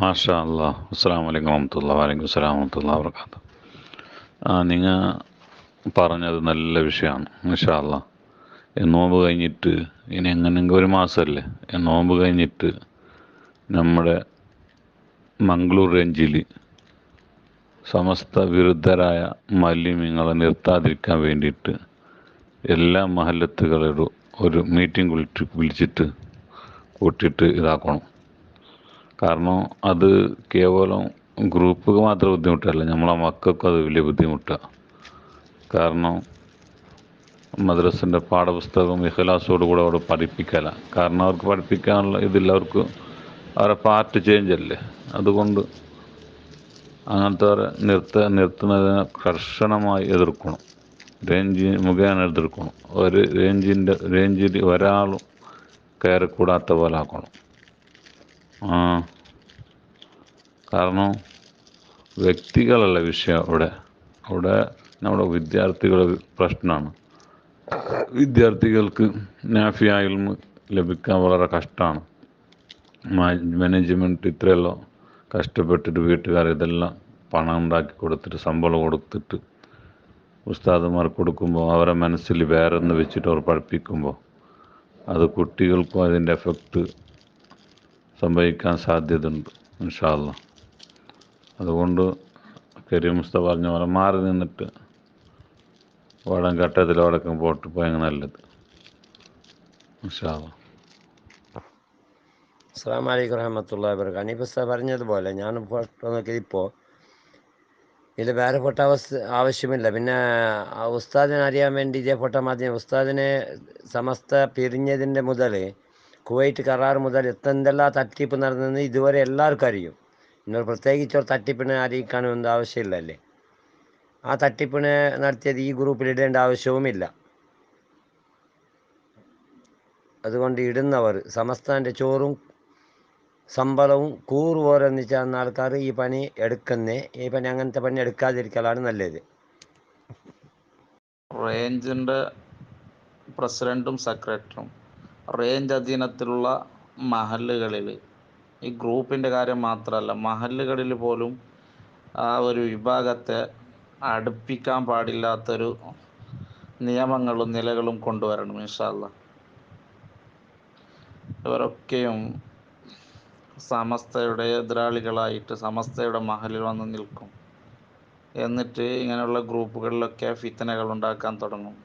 മാഷാ അല്ലാ അസ്സാം വലൈക്കും വറഹമത്തുള്ള വലൈക്കും സ്ലാം വറഹമത്തുള്ള വർക്കാത്ത ആ നിങ്ങൾ പറഞ്ഞത് നല്ല വിഷയമാണ് മാഷാ അല്ലാ നോമ്പ് കഴിഞ്ഞിട്ട് ഇനി എങ്ങനെയെങ്കിലും ഒരു മാസമല്ലേ നോമ്പ് കഴിഞ്ഞിട്ട് നമ്മുടെ മംഗളൂർ റേഞ്ചിൽ സമസ്ത വിരുദ്ധരായ മാലിന്യങ്ങളെ നിർത്താതിരിക്കാൻ വേണ്ടിയിട്ട് എല്ലാ മഹല്ലത്തുകളോടും ഒരു മീറ്റിംഗ് വിളിച്ച് വിളിച്ചിട്ട് കൂട്ടിയിട്ട് ഇതാക്കണം. കാരണം അത് കേവലം ഗ്രൂപ്പ് മാത്രം ബുദ്ധിമുട്ടല്ല. നമ്മളെ മക്കൾക്കും അത് വലിയ ബുദ്ധിമുട്ടാണ് കാരണം മദ്രസിന്റെ പാഠപുസ്തകം ഇഖലാസോട് കൂടെ അവിടെ പഠിപ്പിക്കല. കാരണം അവർക്ക് പഠിപ്പിക്കാനുള്ള ഇതില്ല. അവർക്ക് അവരെ പാർട്ട് ചേഞ്ച് അല്ലേ? അതുകൊണ്ട് അങ്ങനത്തെ നിർത്ത നിർത്തുന്നതിനെ കർശനമായി എതിർക്കണം. റേഞ്ച് മുഖേന എതിർക്കണം. ഒരു റേഞ്ചിന്റെ റേഞ്ചിൽ ഒരാളും കയറിക്കൂടാത്ത പോലെ ആക്കണം കാരണം വ്യക്തികളല്ല വിഷയം അവിടെ. അവിടെ നമ്മുടെ വിദ്യാർത്ഥികളുടെ പ്രശ്നമാണ്. വിദ്യാർത്ഥികൾക്ക് നാഫിയ ഇൽമ് ലഭിക്കാൻ വളരെ കഷ്ടമാണ് മാനേജ്മെന്റ് ഇത്രയല്ലോ കഷ്ടപ്പെട്ടിട്ട് വീട്ടുകാർ ഇതെല്ലാം പണം ഉണ്ടാക്കി കൊടുത്തിട്ട് ശമ്പളം കൊടുത്തിട്ട് ഉസ്താദുമാർ കൊടുക്കുമ്പോൾ അവരെ മനസ്സിൽ വേറെ ഒന്ന് വെച്ചിട്ട് അവർ പഠിപ്പിക്കുമ്പോൾ അത് കുട്ടികൾക്കും അതിന്റെ എഫക്റ്റ് സംഭവിക്കാൻ സാധ്യതയുണ്ട് ഇൻഷാല്ല അതുകൊണ്ട് കരീം മുസ്ത പറഞ്ഞ പോലെ മാറി നിന്നിട്ട് വടം ഘട്ടത്തിൽ വടക്കം പോട്ട് പോയങ്ങ് നല്ലത്. ഇൻഷാല്ല അസ്സാം വലൈക്കും വറഹമത്തുള്ള വർക്കാണ് അനീഫ് പറഞ്ഞതുപോലെ ഞാൻ ഫോട്ടോ നോക്കിയത് ഇപ്പോൾ ഇതിൽ വേറെ ഫോട്ടോ അവസ്ഥ ആവശ്യമില്ല. പിന്നെ ഉസ്താദിനെ അറിയാൻ വേണ്ടി ഇതേ ഫോട്ടോ മതി ഉസ്താദിനെ സമസ്ത പിരിഞ്ഞതിന്റെ മുതൽ കുവൈറ്റ് കരാർ മുതൽ എന്തെല്ലാം തട്ടിപ്പ് നടന്നെന്ന് ഇതുവരെ എല്ലാവർക്കും അറിയും. ഇന്നൊരു പ്രത്യേകിച്ച് ഒരു തട്ടിപ്പിനെ അറിയിക്കാനൊന്നും ആവശ്യമില്ലല്ലേ? ആ തട്ടിപ്പിനെ നടത്തിയത് ഈ ഗ്രൂപ്പിൽ ഇടേണ്ട ആവശ്യവുമില്ല. അതുകൊണ്ട് ഇടുന്നവർ സമസ്താന്റെ ചോറും ശമ്പളവും വെച്ചാൽ ആൾക്കാർ ഈ പണി എടുക്കുന്നേ. ഈ പണി അങ്ങനത്തെ പണി എടുക്കാതിരിക്കലാണ് നല്ലത്. റേഞ്ചിന്റെ പ്രസിഡന്റും സെക്രട്ടറിയും. റേഞ്ച് അധീനത്തിലുള്ള മഹല്ലുകളിൽ ഈ ഗ്രൂപ്പിന്റെ കാര്യം മാത്രമല്ല മഹല്ലുകളിൽ പോലും ആ ഒരു വിഭാഗത്തെ അടുപ്പിക്കാൻ പാടില്ലാത്തൊരു നിയമങ്ങളും നിലകളും കൊണ്ടുവരണം ഇൻഷാല്ല ഇവരൊക്കെയും സമസ്തയുടെ എതിരാളികളായിട്ട് സമസ്തയുടെ മഹലിൽ വന്ന് നിൽക്കും. എന്നിട്ട് ഇങ്ങനെയുള്ള ഗ്രൂപ്പുകളിലൊക്കെ ഫിത്തനകൾ ഉണ്ടാക്കാൻ തുടങ്ങും.